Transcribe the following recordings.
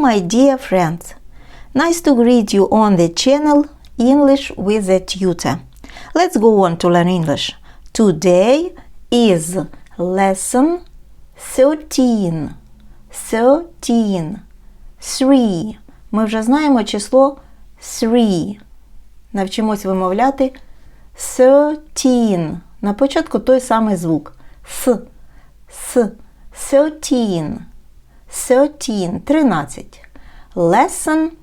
My dear friends. Nice to greet you on the channel English with a tutor. Let's go on to learn English. Today is lesson 13. 13. 3. Ми вже знаємо число 3. Навчимось вимовляти 13. На початку той самий звук. С. С. 13. 13. 13. Lesson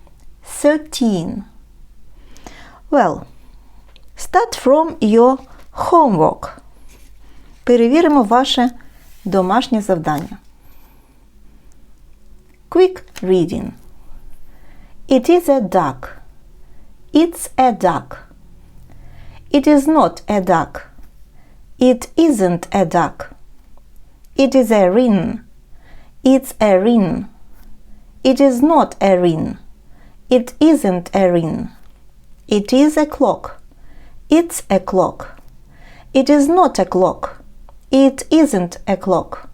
13. Well, start from your homework. Перевіримо ваше домашнє завдання. Quick reading. It is a duck. It's a duck. It is not a duck. It isn't a duck. It is a wren. It's a wren. It is not a wren. It isn't a wren. It is a clock. It's a clock. It is not a clock. It isn't a clock.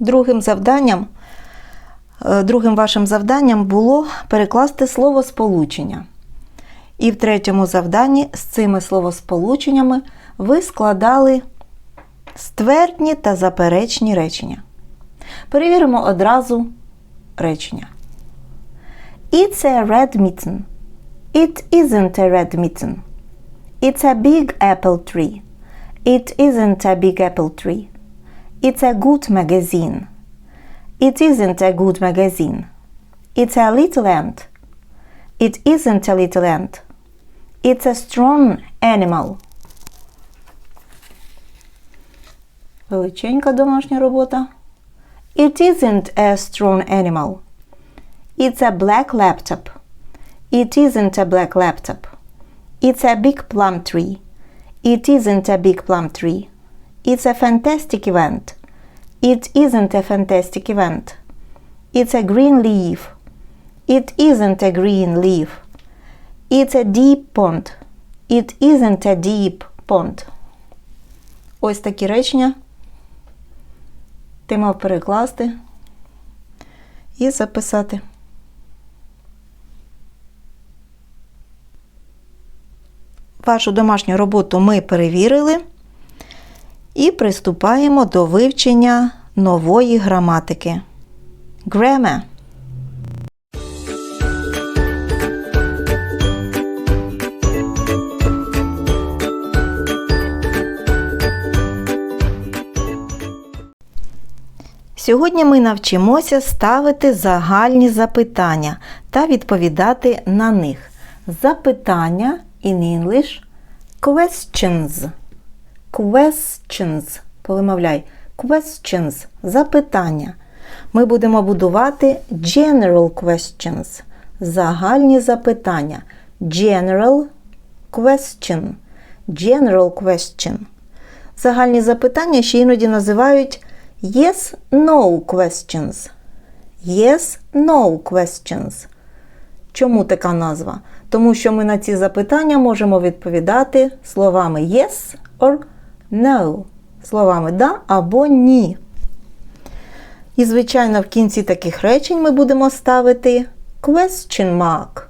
Другим завданням, е, другим вашим завданням було перекласти словосполучення. І в третьому завданні з цими словосполученнями ви складали ствердні та заперечні речення. Перевіримо одразу речення. It's a red mitten. It isn't a red mitten. It's a big apple tree. It isn't a big apple tree. It's a good magazine. It isn't a good magazine. It's a little ant. It isn't a little ant. It's a strong animal. Величенька домашня робота. It isn't a strong animal. It's a black laptop. It isn't a black laptop. It's a big plum tree. It isn't a big plum tree. It's a fantastic event. It isn't a fantastic event. It's a green leaf. It isn't a green leaf. It's a deep pond. It isn't a deep pond. Ось такі речення Ти мав перекласти і записати. Вашу домашню роботу ми перевірили і приступаємо до вивчення нової граматики. Grammar. Сьогодні ми навчимося ставити загальні запитання та відповідати на них. Запитання in English questions. Questions. Повимовляй. Questions. Запитання. Ми будемо будувати general questions. Загальні запитання. General question. General question. Загальні запитання ще іноді називають Yes-no questions. Yes-no questions. Чому така назва? Тому що ми на ці запитання можемо відповідати словами yes or no. Словами да або ні. І, звичайно, в кінці таких речень ми будемо ставити question mark.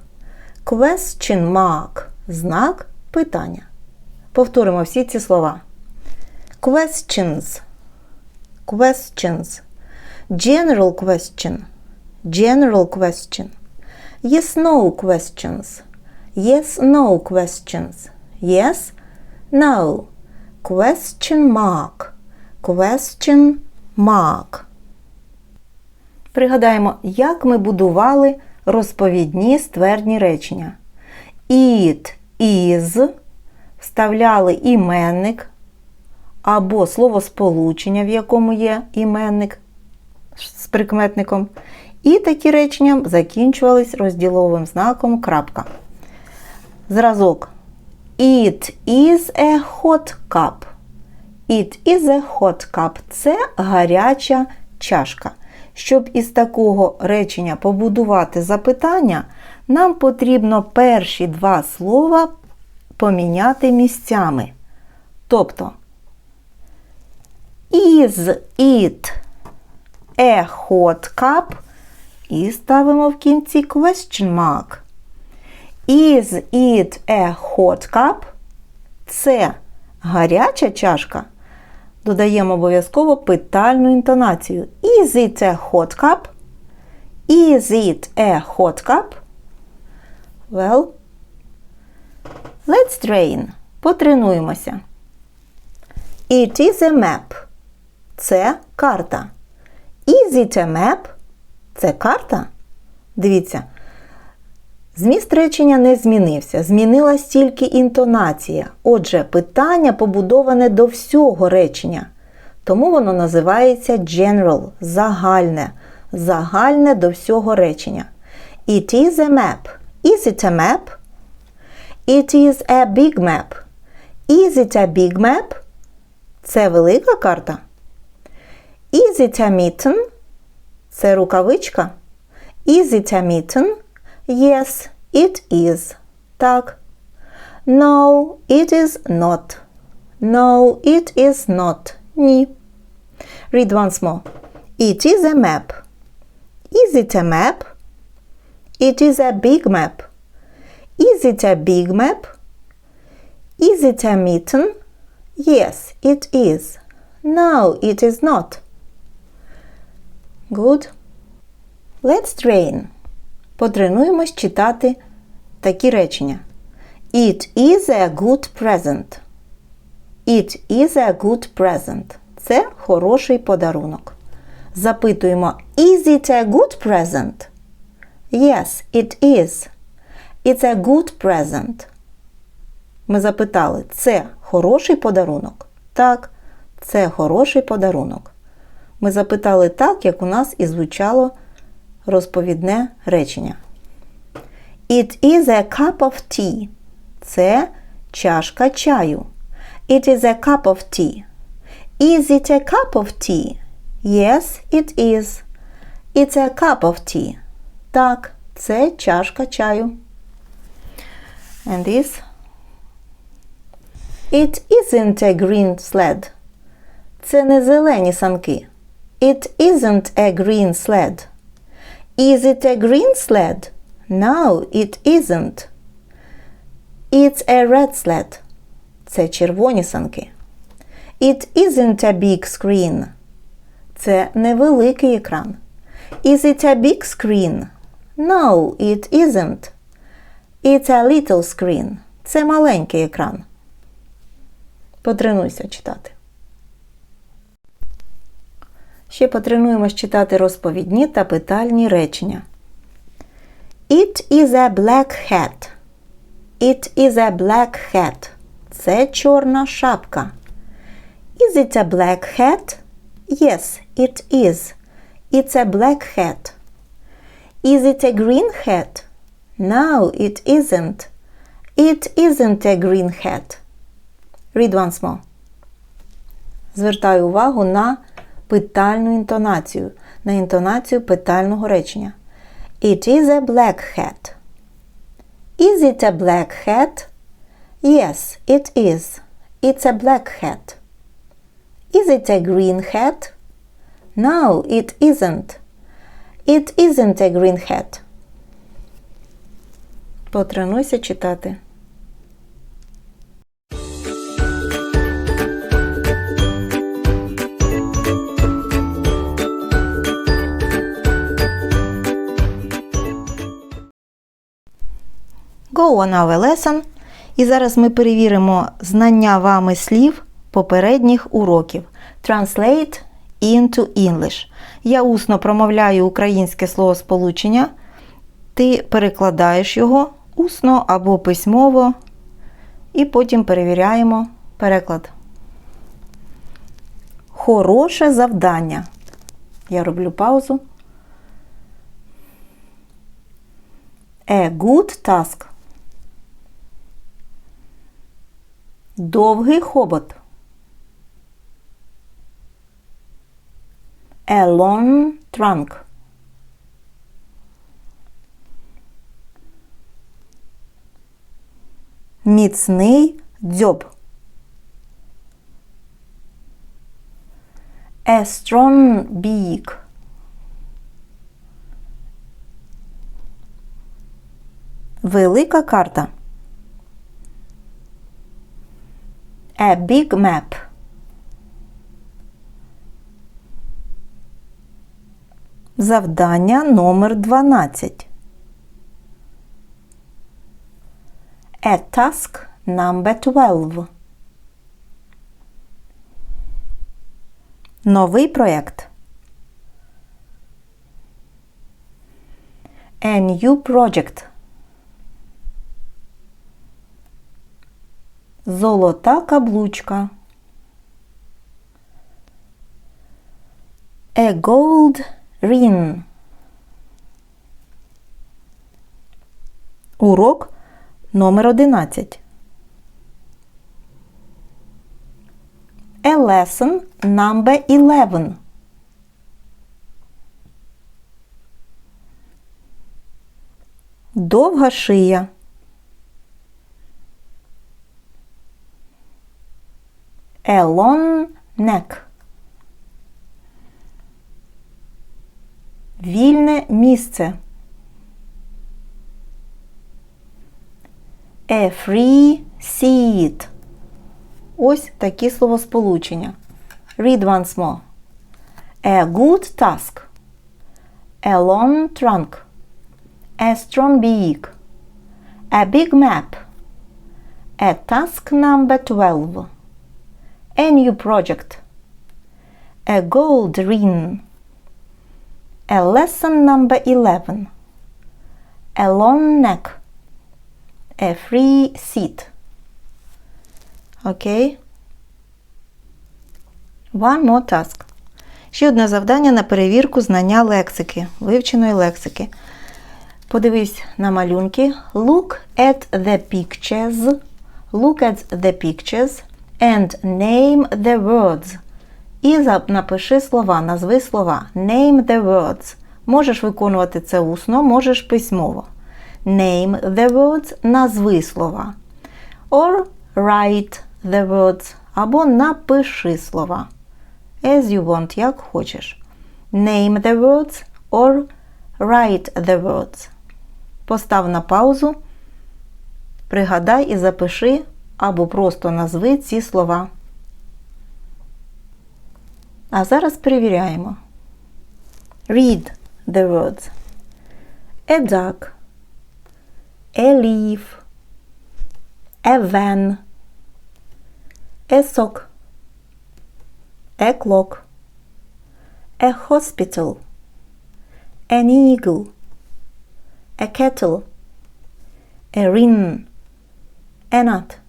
Question mark. Знак питання. Повторимо всі ці слова. Questions questions. General question. General question. Yes no questions. Yes no questions. Yes no. Question mark. Question mark. Пригадаємо, як ми будували розповідні ствердні речення. It is вставляли іменник або словосполучення, в якому є іменник з прикметником. І такі речення закінчувались розділовим знаком крапка. Зразок. It is a hot cup. It is a hot cup. Це гаряча чашка. Щоб із такого речення побудувати запитання, нам потрібно перші два слова поміняти місцями. Тобто Is it a hot cup? І ставимо в кінці question mark. Is it a hot cup? Це гаряча чашка. Додаємо обов'язково питальну інтонацію. Is it a hot cup? Is it a hot cup? Well, let's train. Потренуємося. It is a map. Це карта. It a map? Це карта? Дивіться. Зміст речення не змінився. Змінилась тільки інтонація. Отже, питання побудоване до всього речення. Тому воно називається general, загальне. Загальне до всього речення. It is a map. Is it a map? It is a big map. Is it a big map? Це велика карта. Is it a mitten? Це рукавичка. Is it a mitten? Yes, it is. Так. No, it is not. No, it is not. Ні. Read once more. It is a map. Is it a map? It is a big map. Is it a big map? Is it a mitten? Yes, it is. No, it is not. Good. Let's train. Потренуємось читати такі речення. It is a good present. It is a good present. Це хороший подарунок. Запитуємо Is it a good present? Yes, it is. It's a good present. Ми запитали, це хороший подарунок? Так, це хороший подарунок. Ми запитали так, як у нас і звучало розповідне речення. It is a cup of tea. Це чашка чаю. It is a cup of tea. Is it a cup of tea? Yes, it is. It's a cup of tea. Так, це чашка чаю. And this. It isn't a green sled. Це не зелені санки. It isn't a green sled. Is it a green sled? No, it isn't. It's a red sled. Це червоні санки. It isn't a big screen. Це невеликий екран. Is it a big screen? No, it isn't. It's a little screen. Це маленький екран. Потренуйся читати. Ще потренуємось читати розповідні та питальні речення. It is a black hat. It is a black hat. Це чорна шапка. Is it a black hat? Yes, it is. It's a black hat. Is it a green hat? No, it isn't. It isn't a green hat. Read once more. Звертаю увагу на питальну інтонацію, на інтонацію питального речення. It is a black hat. Is it a black hat? Yes, it is. It's a black hat. Is it a green hat? No, it isn't. It isn't a green hat. Потренуйся читати. Go on our lesson. І зараз ми перевіримо знання вами слів попередніх уроків. Translate into English. Я усно промовляю українське словосполучення. Ти перекладаєш його усно або письмово. І потім перевіряємо переклад. Хороше завдання. Я роблю паузу. A good task. Довгий хобот. A long trunk. Міцний дзьоб. A strong beak. Велика карта. A big map. Завдання номер 12. A task number 12. Новий проєкт. A new project. Золота каблучка. A gold ring. Урок номер 11. A lesson number 11. Довга шия. A long neck. Вільне місце. A free seat. Ось такі словосполучення. Read once more. A good task. A long trunk. A strong beak. A big map. A task number 12. A new project. A gold ring. A lesson number 11. A long neck. A free seat. Окей. One more task. Ще одне завдання на перевірку знання лексики, вивченої лексики. Подивись на малюнки. Look at the pictures. Look at the pictures and name the words. І напиши слова, назви слова. Name the words. Можеш виконувати це усно, можеш письмово. Name the words назви слова. Or write the words. Або напиши слова. As you want, як хочеш. Name the words or write the words. Постав на паузу, пригадай і запиши або просто назви ці слова. А зараз перевіряємо. Read the words. A duck. A leaf. A van. A sock. A clock. A hospital. An eagle. A kettle. A ring. A nut.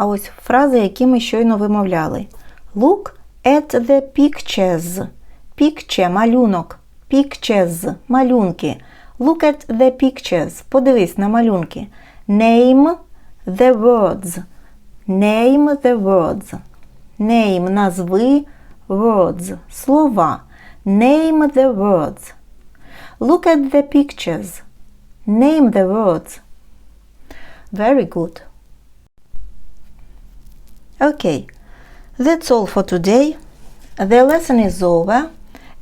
А ось фрази, які ми щойно вимовляли. Look at the pictures. Picture – малюнок. Pictures – малюнки. Look at the pictures. Подивись на малюнки. Name the words. Name the words. Name – назви words. Слова. Name the words. Look at the pictures. Name the words. Very good. Okay, that's all for today. The lesson is over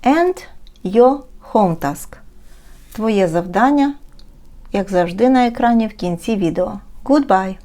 and your home task. Твоє завдання, як завжди, на екрані в кінці відео. Goodbye!